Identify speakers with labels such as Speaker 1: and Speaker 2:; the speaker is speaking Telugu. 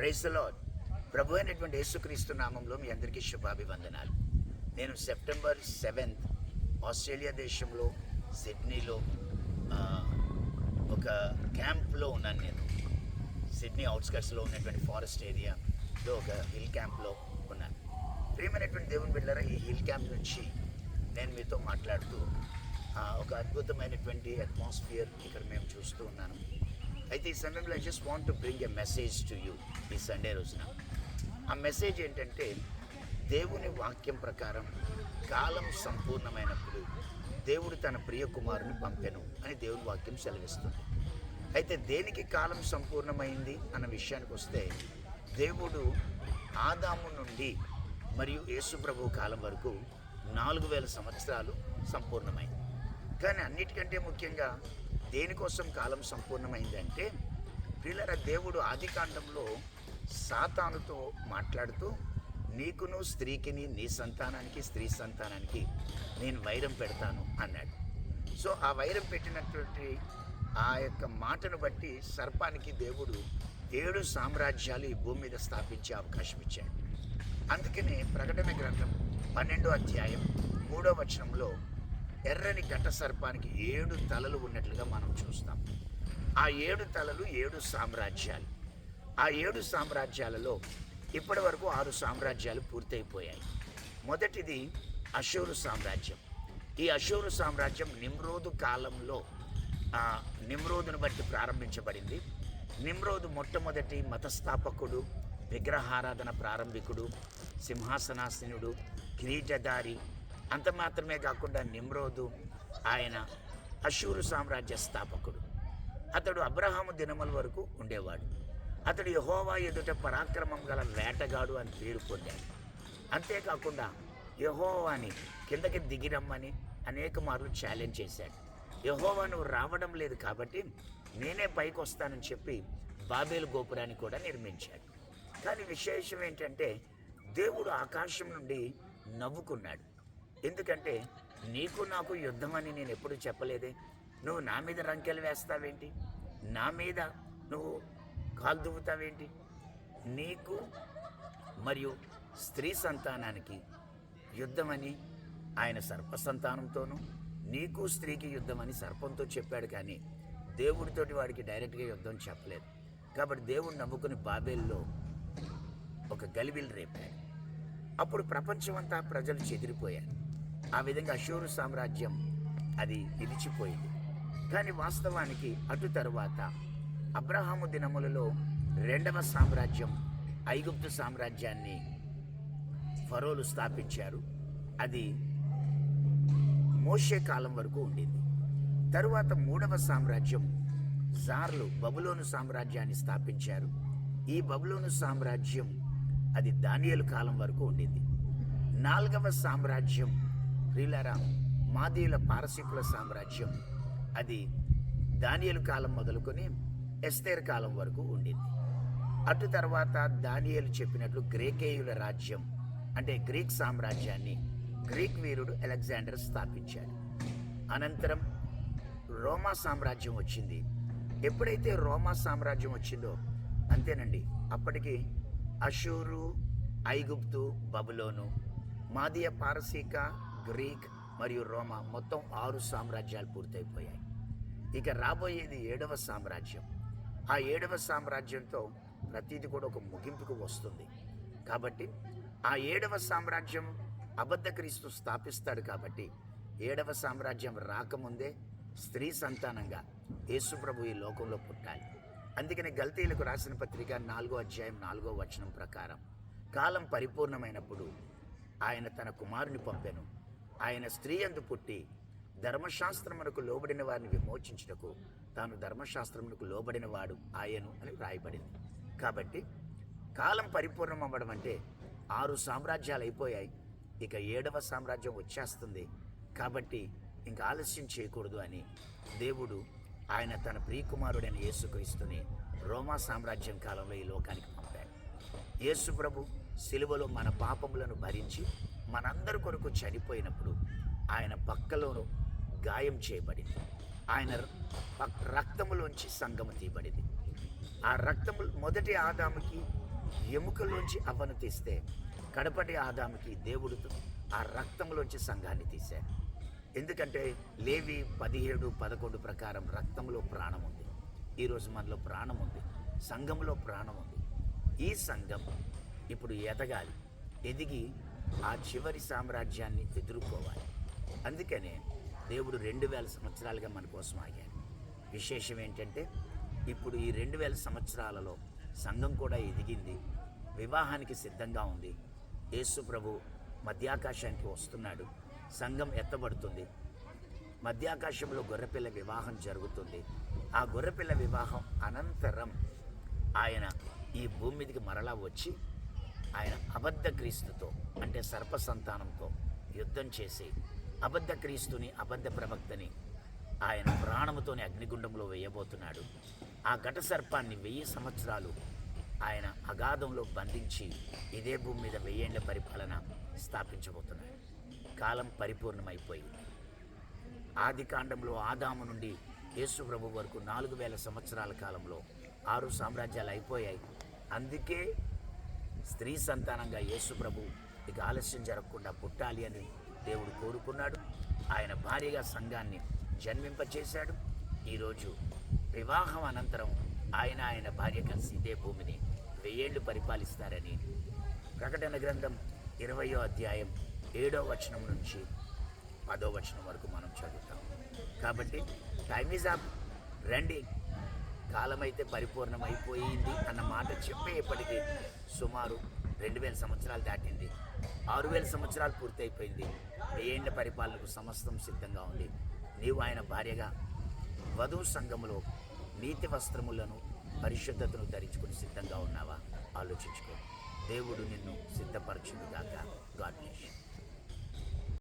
Speaker 1: ప్రైజ్ లాడ్ ప్రభు అయినటువంటి యేసుక్రీస్తు నామంలో మీ అందరికీ శుభాభివందనాలు. నేను సెప్టెంబర్ సెవెంత్ ఆస్ట్రేలియా దేశంలో సిడ్నీలో ఒక క్యాంప్లో ఉన్నాను నేను. సిడ్నీ అవుట్స్కట్స్లో ఉన్నటువంటి ఫారెస్ట్ ఏరియాలో ఒక హిల్ క్యాంప్లో ఉన్నాను. ప్రియమైనటువంటి దేవుని బిడ్డరా ఈ హిల్ క్యాంప్ నుంచి నేను మీతో మాట్లాడుతూ ఒక అద్భుతమైనటువంటి అట్మాస్ఫియర్ ఇక్కడ మేము చూస్తూ ఉన్నాను. అయితే ఈ సందర్భంలో I just want to bring a message to you ఈ సండే రోజున. ఆ మెసేజ్ ఏంటంటే దేవుని వాక్యం ప్రకారం కాలం సంపూర్ణమైనప్పుడు దేవుడు తన ప్రియ కుమారుని పంపెను అని దేవుని వాక్యం సెలవిస్తుంది. అయితే దేనికి కాలం సంపూర్ణమైంది అన్న విషయానికి వస్తే దేవుడు ఆదాము నుండి మరియు యేసుప్రభు కాలం వరకు నాలుగు వేల సంవత్సరాలు సంపూర్ణమైంది. కానీ అన్నిటికంటే ముఖ్యంగా దేనికోసం కాలం సంపూర్ణమైందంటే పిల్లల దేవుడు ఆదికాండంలో సాతానుతో మాట్లాడుతూ నీకును స్త్రీకిని నీ సంతానానికి స్త్రీ సంతానానికి నేను వైరం పెడతాను అన్నాడు. సో ఆ వైరం పెట్టినటువంటి ఆ యొక్క మాటను బట్టి సర్పానికి దేవుడు ఏడు సామ్రాజ్యాలు ఈ భూమి మీద స్థాపించే అవకాశం ఇచ్చాడు. అందుకనే ప్రకటన గ్రంథం పన్నెండో అధ్యాయం మూడో వచనంలో ఎర్రని ఘట సర్పానికి ఏడు తలలు ఉన్నట్లుగా మనం చూస్తాం. ఆ ఏడు తలలు ఏడు సామ్రాజ్యాలు. ఆ ఏడు సామ్రాజ్యాలలో ఇప్పటి వరకు ఆరు సామ్రాజ్యాలు పూర్తయిపోయాయి. మొదటిది అశోరు సామ్రాజ్యం. ఈ అశోరు సామ్రాజ్యం నిమ్రోదు కాలంలో నిమ్రోదును బట్టి ప్రారంభించబడింది. నిమ్రోదు మొట్టమొదటి మతస్థాపకుడు విగ్రహారాధన ప్రారంభికుడు సింహాసనాసనుడు కిరీటధారి అంత మాత్రమే కాకుండా నిమ్రోదు ఆయన అశూరు సామ్రాజ్య స్థాపకుడు. అతడు అబ్రహాము దినముల వరకు ఉండేవాడు. అతడు యహోవా ఎదుట పరాక్రమం గల వేటగాడు అని పేరు పొందాడు. అంతేకాకుండా యహోవాని కిందకి దిగిరమ్మని అనేక మార్లు ఛాలెంజ్ చేశాడు. యహోవా నువ్వు రావడం లేదు కాబట్టి నేనే పైకి వస్తానని చెప్పి బాబేలు గోపురాన్ని కూడా నిర్మించాడు. కానీ విశేషం ఏంటంటే దేవుడు ఆకాశం నుండి నవ్వుకున్నాడు. ఎందుకంటే నీకు నాకు యుద్ధం అని నేను ఎప్పుడు చెప్పలేదే. నువ్వు నా మీద రంకెలు వేస్తావేంటి? నా మీద నువ్వు కాలు దువ్వుతావేంటి? నీకు మరియు స్త్రీ సంతానానికి యుద్ధమని ఆయన సర్ప సంతానంతోనూ నీకు స్త్రీకి యుద్ధమని సర్పంతో చెప్పాడు కానీ దేవుడితోటి వాడికి డైరెక్ట్గా యుద్ధం చెప్పలేదు. కాబట్టి దేవుడు నమ్ముకుని బాబేల్లో ఒక గలిబిల్ రేపాడు. అప్పుడు ప్రపంచమంతా ప్రజలు చెదిరిపోయారు. ఆ విధంగా అశూరు సామ్రాజ్యం అది నిలిచిపోయింది. కానీ వాస్తవానికి అటు తరువాత అబ్రహాము దినములలో రెండవ సామ్రాజ్యం ఐగుప్తు సామ్రాజ్యాన్ని ఫరోలు స్థాపించారు. అది మోషే కాలం వరకు ఉండింది. తరువాత మూడవ సామ్రాజ్యం జార్లు బబులోను సామ్రాజ్యాన్ని స్థాపించారు. ఈ బబులోను సామ్రాజ్యం అది దానియలు కాలం వరకు ఉండింది. నాలుగవ సామ్రాజ్యం ప్రియులారా మాదీల పారసీకుల సామ్రాజ్యం. అది దానియేలు కాలం మొదలుకొని ఎస్తేర్ కాలం వరకు ఉండింది. అటు తర్వాత దానియలు చెప్పినట్లు గ్రేకేయుల రాజ్యం అంటే గ్రీక్ సామ్రాజ్యాన్ని గ్రీక్ వీరుడు అలెగ్జాండర్ స్థాపించాడు. అనంతరం రోమా సామ్రాజ్యం వచ్చింది. ఎప్పుడైతే రోమా సామ్రాజ్యం వచ్చిందో అంతేనండి అప్పటికి అషూరు ఐగుప్తు బబులోను మాదియ పారసీక గ్రీక్ మరియు రోమా మొత్తం ఆరు సామ్రాజ్యాలు పూర్తయిపోయాయి. ఇక రాబోయేది ఏడవ సామ్రాజ్యం. ఆ ఏడవ సామ్రాజ్యంతో ప్రతిది కూడా ఒక ముగింపుకు వస్తుంది. కాబట్టి ఆ ఏడవ సామ్రాజ్యం అబద్ధ క్రీస్తు స్థాపిస్తాడు కాబట్టి ఏడవ సామ్రాజ్యం రాకముందే స్త్రీ సంతానంగా యేసుప్రభు ఈ లోకంలో పుట్టాలి. అందుకని గల్తీలకు రాసిన పత్రిక నాలుగో అధ్యాయం నాలుగో వచనం ప్రకారం కాలం పరిపూర్ణమైనప్పుడు ఆయన తన కుమారుని పంపెను. ఆయన స్త్రీ అందు పుట్టి ధర్మశాస్త్రమునకు లోబడిన వారిని విమోచించుటకు తాను ధర్మశాస్త్రమునకు లోబడిన వాడు ఆయను అని వ్రాయబడింది. కాబట్టి కాలం పరిపూర్ణం అవ్వడం అంటే ఆరు సామ్రాజ్యాలు అయిపోయాయి. ఇక ఏడవ సామ్రాజ్యం వచ్చేస్తుంది. కాబట్టి ఇంకా ఆలస్యం చేయకూడదు అని దేవుడు ఆయన తన ప్రియకుమారుడైన యేసుక్రీస్తుని రోమా సామ్రాజ్యం కాలంలో ఈ లోకానికి పంపాడు. యేసు ప్రభు సిలువలో మన పాపములను భరించి మనందరి కొరకు చనిపోయినప్పుడు ఆయన పక్కలోనూ గాయం చేయబడింది. ఆయన రక్తములోంచి సంగము తీయబడింది. ఆ రక్తము మొదటి ఆదాముకి ఎముకలోంచి అవ్వను తీస్తే కడపటి ఆదాముకి దేవుడు ఆ రక్తంలోంచి సంఘాన్ని తీశాడు. ఎందుకంటే లేవి పదిహేడు పదకొండు ప్రకారం రక్తంలో ప్రాణం ఉంది. ఈరోజు మనలో ప్రాణం ఉంది. సంఘంలో ప్రాణం ఉంది. ఈ సంఘం ఇప్పుడు ఎదగాలి. ఎదిగి ఆ చివరి సామ్రాజ్యాన్ని ఎదుర్కోవాలి. అందుకనే దేవుడు రెండు వేల సంవత్సరాలుగా మన కోసం ఆగాడు. విశేషం ఏంటంటే ఇప్పుడు ఈ రెండు వేల సంవత్సరాలలో సంఘం కూడా ఎదిగింది. వివాహానికి సిద్ధంగా ఉంది. యేసు ప్రభు మధ్యాకాశానికి వస్తున్నాడు. సంఘం ఎత్తబడుతుంది. మధ్యాకాశంలో గొర్రెపిల్ల వివాహం జరుగుతుంది. ఆ గొర్రెపిల్ల వివాహం అనంతరం ఆయన ఈ భూమి మీదకి మరలా వచ్చి ఆయన అబద్ధ క్రీస్తుతో అంటే సర్ప సంతానంతో యుద్ధం చేసి అబద్ధ క్రీస్తుని అబద్ధ ప్రవక్తని ఆయన ప్రాణముతోని అగ్నిగుండంలో వేయబోతున్నాడు. ఆ ఘట సర్పాన్ని వెయ్యి సంవత్సరాలు ఆయన అగాధంలో బంధించి ఇదే భూమి మీద వెయ్యేళ్ళ పరిపాలన స్థాపించబోతున్నాడు. కాలం పరిపూర్ణమైపోయింది ఆది కాండంలో ఆదాము నుండి యేసు ప్రభు వరకు నాలుగు వేల సంవత్సరాల కాలంలో ఆరు సామ్రాజ్యాలు అయిపోయాయి. అందుకే స్త్రీ సంతానంగా యేసు ప్రభు ఇక ఆలస్యం జరగకుండా పుట్టాలి అని దేవుడు కోరుకున్నాడు. ఆయన భార్యగా సంఘాన్ని జన్మింపచేశాడు. ఈరోజు వివాహం అనంతరం ఆయన ఆయన భార్య కలిసి ఇదే భూమిని వెయ్యేళ్ళు పరిపాలిస్తారని ప్రకటన గ్రంథం ఇరవయో అధ్యాయం ఏడో వచనం నుంచి పదో వచనం వరకు మనం చదువుతాం. కాబట్టి టైమ్ ఈజ్ అప్. రండి. కాలమైతే పరిపూర్ణమైపోయింది అన్న మాట చెప్పేప్పటికీ సుమారు రెండు వేల సంవత్సరాలు దాటింది. ఆరు వేల సంవత్సరాలు పూర్తయిపోయింది. వెయ్యేండ్ల పరిపాలనకు సమస్తం సిద్ధంగా ఉంది? నీవు ఆయన భార్యగా వధువు సంఘములో నీతి వస్త్రములను పరిశుద్ధతను ధరించుకుని సిద్ధంగా ఉన్నావా? ఆలోచించుకో. దేవుడు నిన్ను సిద్ధపరచును గాక. గాడ్